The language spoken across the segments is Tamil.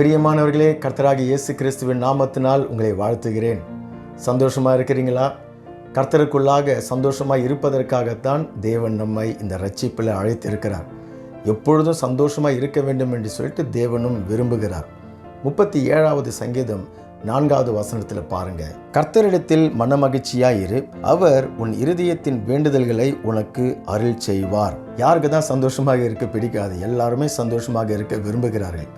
பிரியமானவர்களே கர்த்தராகிய இயேசு கிறிஸ்துவின் நாமத்தினால் உங்களை வாழ்த்துகிறேன். சந்தோஷமாக இருக்கிறீங்களா? கர்த்தருக்குள்ளாக சந்தோஷமாக இருப்பதற்காகத்தான் தேவன் நம்மை இந்த ரட்சிப்பில் அழைத்திருக்கிறார். எப்பொழுதும் சந்தோஷமாக இருக்க வேண்டும் என்று சொல்லிட்டு தேவனும் விரும்புகிறார். முப்பத்தி ஏழாவது சங்கீதம் நான்காவது வசனத்தில் பாருங்க. கர்த்தரிடத்தில் மனமகிழ்ச்சியாயிரு அவர் உன் இருதயத்தின் வேண்டுதல்களை உனக்கு அருள் செய்வார். யாருக்கு தான் சந்தோஷமாக இருக்க பிடிக்காது. எல்லாருமே சந்தோஷமாக இருக்க விரும்புகிறார்கள்.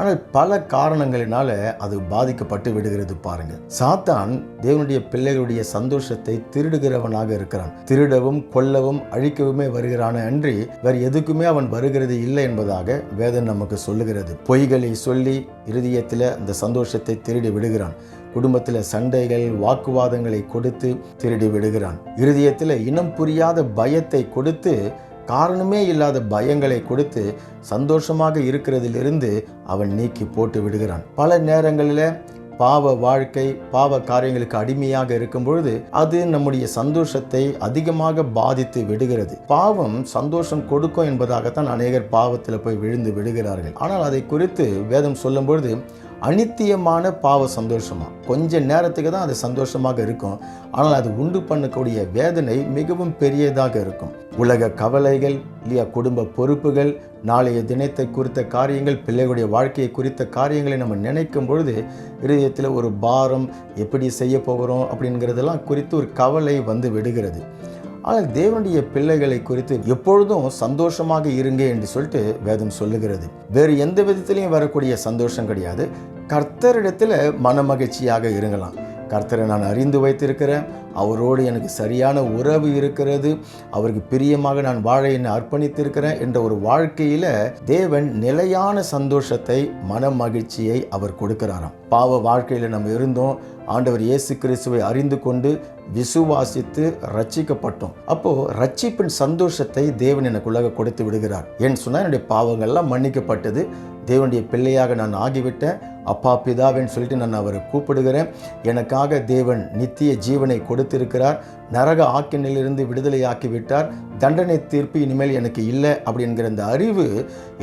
ஆனால் பல காரணங்களினால அது பாதிக்கப்பட்டு விடுகிறது பாருங்க. சாத்தான் தேவனுடைய பிள்ளைகளுடைய சந்தோஷத்தை திருடுகிறவனாக இருக்கிறான். திருடவும் கொல்லவும் அழிக்கவுமே வருகிறான அன்றி வேறு எதுக்குமே அவன் வருகிறது இல்லை என்பதாக வேதம் நமக்கு சொல்லுகிறது. பொய்களை சொல்லி இருதயத்தில் அந்த சந்தோஷத்தை திருடி விடுகிறான். குடும்பத்தில் சண்டைகள் வாக்குவாதங்களை கொடுத்து திருடி விடுகிறான். இருதயத்தில் இனம் புரியாத பயத்தை கொடுத்து காரணமே இல்லாத பயங்களை கொடுத்து சந்தோஷமாக இருக்கிறதிலிருந்து அவன் நீக்கி போட்டு விடுகிறான். பல நேரங்களில் பாவ வாழ்க்கை பாவ காரியங்களுக்கு அடிமையாக இருக்கும் பொழுது அது நம்முடைய சந்தோஷத்தை அதிகமாக பாதித்து விடுகிறது. பாவம் சந்தோஷம் கொடுக்கும் என்பதாகத்தான் அநேகர் பாவத்தில் போய் விழுந்து விடுகிறார்கள். ஆனால் அதை குறித்து வேதம் சொல்லும் பொழுது அனித்தியமான பாவ சந்தோஷமா? கொஞ்ச நேரத்துக்கு தான் அது சந்தோஷமாக இருக்கும். ஆனால் அது உண்டு பண்ணக்கூடிய வேதனை மிகவும் பெரியதாக இருக்கும். உலக கவலைகள் இல்லையா குடும்ப பொறுப்புகள் நாளைய தினத்தை குறித்த காரியங்கள் பிள்ளைகளுடைய வாழ்க்கையை குறித்த காரியங்களை நம்ம நினைக்கும் பொழுது இருதயத்தில் ஒரு பாரம் எப்படி செய்ய போகிறோம் அப்படிங்கிறதெல்லாம் குறித்து ஒரு கவலை வந்து விடுகிறது. ஆனால் தேவனுடைய பிள்ளைகளை குறித்து எப்பொழுதும் சந்தோஷமாக இருங்க என்று சொல்லிட்டு வேதம் சொல்லுகிறது. வேறு எந்த விதத்திலையும் வரக்கூடிய சந்தோஷம் கிடையாது. கர்த்தரிடத்தில் மனமகிழ்ச்சியாக இருங்கலாம். கர்த்தரை நான் அறிந்து வைத்திருக்கிறேன். அவரோடு எனக்கு சரியான உறவு இருக்கிறது. அவருக்கு பிரியமாக நான் வாழ என்னை அர்ப்பணித்திருக்கிறேன் என்ற ஒரு வாழ்க்கையில் தேவன் நிலையான சந்தோஷத்தை மன மகிழ்ச்சியை அவர் கொடுக்கிறாராம். பாவ வாழ்க்கையில் நம்ம இருந்தோம். ஆண்டவர் இயேசு கிறிஸ்துவை அறிந்து கொண்டு விசுவாசித்து ரட்சிக்கப்பட்டோம். அப்போ ரட்சிப்பின் சந்தோஷத்தை தேவன் எனக்குள்ளாக கொடுத்து விடுகிறார். ஏன் சொன்னால் என்னுடைய பாவங்கள்லாம் மன்னிக்கப்பட்டது. தேவனுடைய பிள்ளையாக நான் ஆகிவிட்டேன். அப்பா பிதாவேன்னு சொல்லிட்டு நான் அவரை கூப்பிடுகிறேன். எனக்காக தேவன் நித்திய ஜீவனை கொடுத்திருக்கிறார். நரக ஆக்கினிலிருந்து விடுதலை விட்டார் தண்டனை தீர்ப்பு இனிமேல் எனக்கு இல்லை அப்படிங்கிற அந்த அறிவு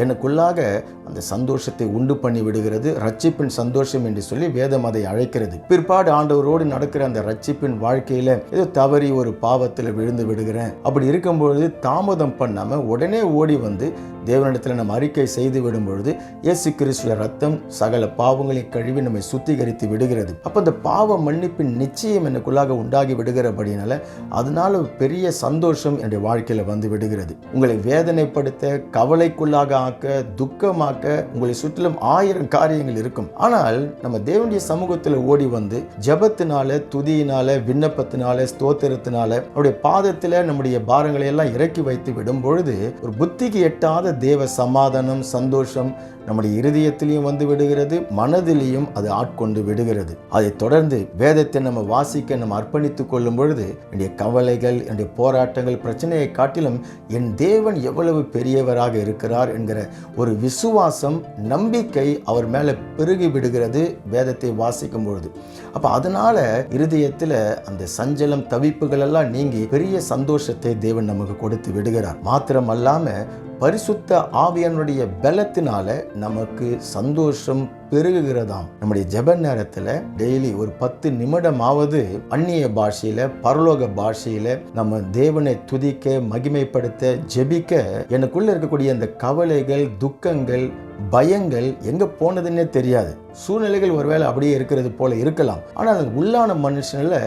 எனக்குள்ளாக அந்த சந்தோஷத்தை உண்டு பண்ணி விடுகிறது. ரட்சிப்பின் சந்தோஷம் என்று சொல்லி வேதம் அதை அழைக்கிறது. பிற்பாடு ஆண்டவரோடு நடக்கிற அந்த ரட்சிப்பின் வாழ்க்கையில் ஏதோ தவறி ஒரு பாவத்தில் விழுந்து விடுகிறேன். அப்படி இருக்கும்பொழுது தாமதம் பண்ணாமல் உடனே ஓடி வந்து தேவனிடத்தில் நம்ம அறிக்கை செய்து விடும் பொழுது இயேசு கிறிஸ்துவ ரத்தம் சகல பாவங்களை கழுவி நம்மை சுத்திகரித்து விடுகிறது. அப்போ அந்த பாவ மன்னிப்பின் நிச்சயம் எனக்குள்ளாக உண்டாகி விடுகிறபடினால அதனால ஒரு பெரிய சந்தோஷம் என்னுடைய வாழ்க்கையில் வந்து விடுகிறது. உங்களை வேதனைப்படுத்த கவலைக்குள்ளாக ஆக்க துக்கமாக்க உங்களை சுற்றிலும் ஆயிரம் காரியங்கள் இருக்கும். ஆனால் நம்ம தேவனுடைய சமூகத்தில் ஓடி வந்து ஜபத்தினால துதியினால விண்ணப்பத்தினால ஸ்தோத்திரத்தினால அவருடைய பாதத்தில் நம்முடைய பாரங்களை எல்லாம் இறக்கி வைத்து விடும் பொழுது ஒரு புத்திக்கு எட்டாத தேவ சமாதானம் சந்தோஷம் நம்முடைய இருதயத்திலையும் வந்து விடுகிறது மனதிலையும் அது ஆட்கொண்டு விடுகிறது. அதை தொடர்ந்து வேதத்தை நம்ம வாசிக்க நம்ம அர்ப்பணித்துக் கொள்ளும் பொழுது என்னுடைய கவலைகள் என்னுடைய போராட்டங்கள் பிரச்சனையை காட்டிலும் என் தேவன் எவ்வளவு பெரியவராக இருக்கிறார் என்கிற ஒரு விசுவாசம் நம்பிக்கை அவர் மேலே பெருகி விடுகிறது வேதத்தை வாசிக்கும் பொழுது. அப்போ அதனால இருதயத்தில் அந்த சஞ்சலம் தவிப்புகள் எல்லாம் நீங்கி பெரிய சந்தோஷத்தை தேவன் நமக்கு கொடுத்து விடுகிறார். மாத்திரம் அல்லாமல் பரிசுத்த ஆவியனுடைய பலத்தினால நமக்கு சந்தோஷம் பெருகுகிறதாம். நம்முடைய ஜெப நேரத்தில் டெய்லி ஒரு பத்து நிமிடமாவது அந்நிய பாஷையில் பரலோக பாஷையில் நம்ம தேவனை துதிக்க மகிமைப்படுத்த ஜெபிக்க எனக்குள்ள இருக்கக்கூடிய அந்த கவலைகள் துக்கங்கள் பயங்கள் எங்க போனதுன்னே தெரியாது. சூழ்நிலைகள் ஒருவேளை அப்படியே இருக்கிறது போல இருக்கலாம். ஆனால் உள்ளான மனுஷனில்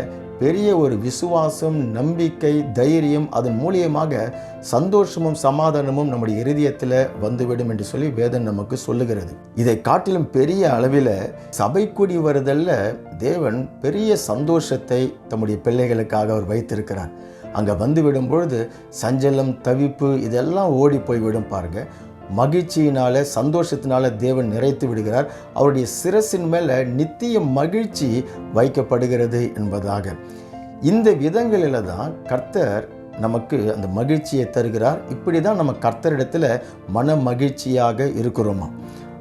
பெரிய ஒரு விசுவாசம் நம்பிக்கை தைரியம் அதன் மூலியமாக சந்தோஷமும் சமாதானமும் நம்முடைய இருதயத்தில் வந்துவிடும் என்று சொல்லி வேதன் நமக்கு சொல்லுகிறது. இதை காட்டிலும் பெரிய அளவில் சபை கூடி வருதல்ல தேவன் பெரிய சந்தோஷத்தை தம்முடைய பிள்ளைகளுக்காக அவர் வைத்திருக்கிறார். அங்கே வந்து விடும் பொழுது சஞ்சலம் தவிப்பு இதெல்லாம் ஓடி போய்விடும் பாருங்கள் மகிழ்ச்சியினால சந்தோஷத்தினால தேவன் நிறைத்து விடுகிறார். அவருடைய சிரசின் மேலே நித்திய மகிழ்ச்சி வைக்கப்படுகிறது என்பதாக. இந்த விதங்களில் தான் கர்த்தர் நமக்கு அந்த மகிழ்ச்சியை தருகிறார். இப்படி தான் நம்ம கர்த்தரிடத்தில் மன மகிழ்ச்சியாக இருக்கிறோமா?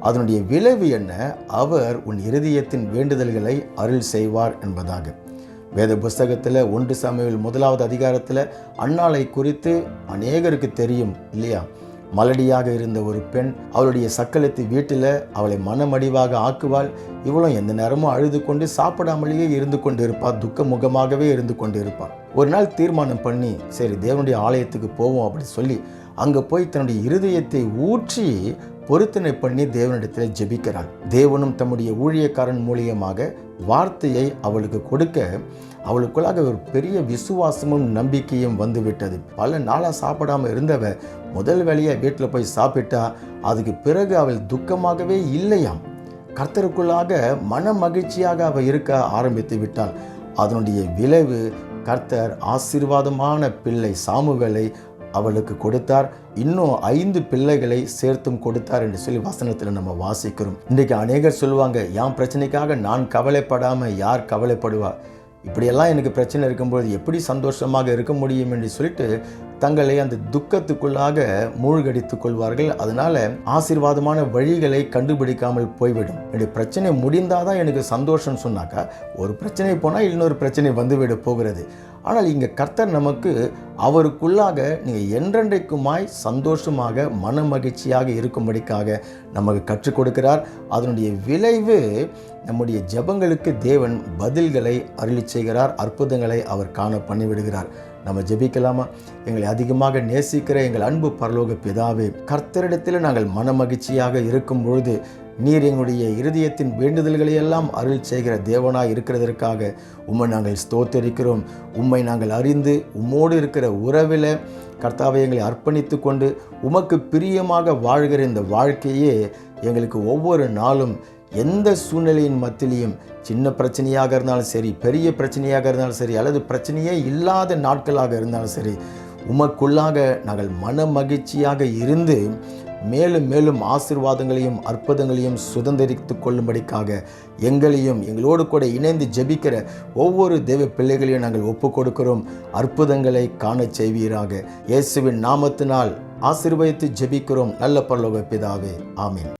அதனுடைய விளைவு என்ன? அவர் உன் இருதயத்தின் வேண்டுதல்களை அருள் செய்வார் என்பதாக. வேத புஸ்தகத்தில் ஒன்று சமையல் முதலாவது அதிகாரத்தில் அன்னாலை குறித்து அநேகருக்கு தெரியும் இல்லையா? மலடியாக இருந்த ஒரு பெண் அவளுடைய சக்கலத்து வீட்டில் அவளை மனமடிவாக ஆக்குவாள். இவளும் எந்த நேரமும் அழுது கொண்டு சாப்பிடாமலேயே இருந்து கொண்டு இருப்பாள் துக்க முகமாகவே இருந்து கொண்டு இருப்பாள் ஒரு நாள் தீர்மானம் பண்ணி சரி தேவனுடைய ஆலயத்துக்கு போவோம் அப்படி சொல்லி அங்கே போய் தன்னுடைய இருதயத்தை ஊற்றி பொருத்தனை பண்ணி தேவனிடத்தில் ஜெபிக்கிறாள் தேவனும் தம்முடைய ஊழியக்காரன் மூலியமாக வார்த்தையை அவளுக்கு கொடுக்க அவளுக்குள்ளாக ஒரு பெரிய விசுவாசமும் நம்பிக்கையும் வந்துவிட்டது. பல நாளாக சாப்பிடாம இருந்தவ முதல் வேலையாக வீட்டில் போய் சாப்பிட்டா அதுக்கு பிறகு அவள் துக்கமாகவே இல்லையாம். கர்த்தருக்குள்ளாக மன மகிழ்ச்சியாக அவள் இருக்க ஆரம்பித்து விட்டாள். அதனுடைய விளைவு கர்த்தர் ஆசீர்வாதமான பிள்ளை சாமுவேலை அவளுக்கு கொடுத்தார். இன்னும் ஐந்து பிள்ளைகளை சேர்த்தும் கொடுத்தார் என்று சொல்லி வசனத்தில் நம்ம வாசிக்கிறோம். இன்றைக்கு அநேகர் சொல்லுவாங்க என் பிரச்சனைக்காக நான் கவலைப்படாமல் யார் கவலைப்படுவா? இப்படியெல்லாம் எனக்கு பிரச்சனை இருக்கும்போது எப்படி சந்தோஷமாக இருக்க முடியும் என்று சொல்லிட்டு தங்களை அந்த துக்கத்துக்குள்ளாக மூழ்கடித்துக் கொள்வார்கள். அதனால ஆசீர்வாதமான வழிகளை கண்டுபிடிக்காமல் போய்விடும். என்னுடைய பிரச்சனை முடிந்தாதான் எனக்கு சந்தோஷம் சொன்னாக்கா ஒரு பிரச்சனை போனால் இன்னொரு பிரச்சனை வந்துவிட போகிறது. ஆனால் இங்கே கர்த்தர் நமக்கு அவருக்குள்ளாக நீங்கள் என்றென்றைக்குமாய் சந்தோஷமாக மன மகிழ்ச்சியாக இருக்கும்படிக்காக நமக்கு கற்றுக் கொடுக்கிறார். அதனுடைய விளைவு நம்முடைய ஜெபங்களுக்கு தேவன் பதில்களை அருளி செய்கிறார் அற்புதங்களை அவர் காண பண்ணிவிடுகிறார். நம்ம ஜெபிக்கலாமா? எங்களை அதிகமாக நேசிக்கிற எங்கள் அன்பு பரலோக பிதாவே கர்த்தரிடத்தில் நாங்கள் மனமகிழ்ச்சியாக இருக்கும் பொழுது நீர் எங்களுடைய இருதயத்தின் வேண்டுதல்களை எல்லாம் அருள் செய்கிற தேவனாய் இருக்கிறதற்காக உம்மை நாங்கள் ஸ்தோத்தரிக்கிறோம். உம்மை நாங்கள் அறிந்து உம்மோடு இருக்கிற உறவில் கர்த்தாவை எங்களை அர்ப்பணித்து கொண்டு உமக்கு பிரியமாக வாழ்கிற இந்த வாழ்க்கையே எங்களுக்கு ஒவ்வொரு நாளும் எந்த சூழ்நிலையின் மத்தியிலையும் சின்ன பிரச்சனையாக இருந்தாலும் சரி பெரிய பிரச்சனையாக இருந்தாலும் சரி அல்லது பிரச்சனையே இல்லாத நாட்களாக இருந்தாலும் சரி உமக்குள்ளாக நாங்கள் மன மகிழ்ச்சியாக இருந்து மேலும் மேலும் ஆசிர்வாதங்களையும் அற்புதங்களையும் சுதந்திரித்து கொள்ளும்படிக்காக எங்களையும் எங்களோடு கூட இணைந்து ஜெபிக்கிற ஒவ்வொரு தேவ பிள்ளைகளையும் நாங்கள் ஒப்பு கொடுக்கிறோம் அற்புதங்களை காணச் செய்வீராக. இயேசுவின் நாமத்தினால் ஆசிர்வதித்து ஜெபிக்கிறோம். நல்ல பரலோக பிதாவே. ஆமீன்.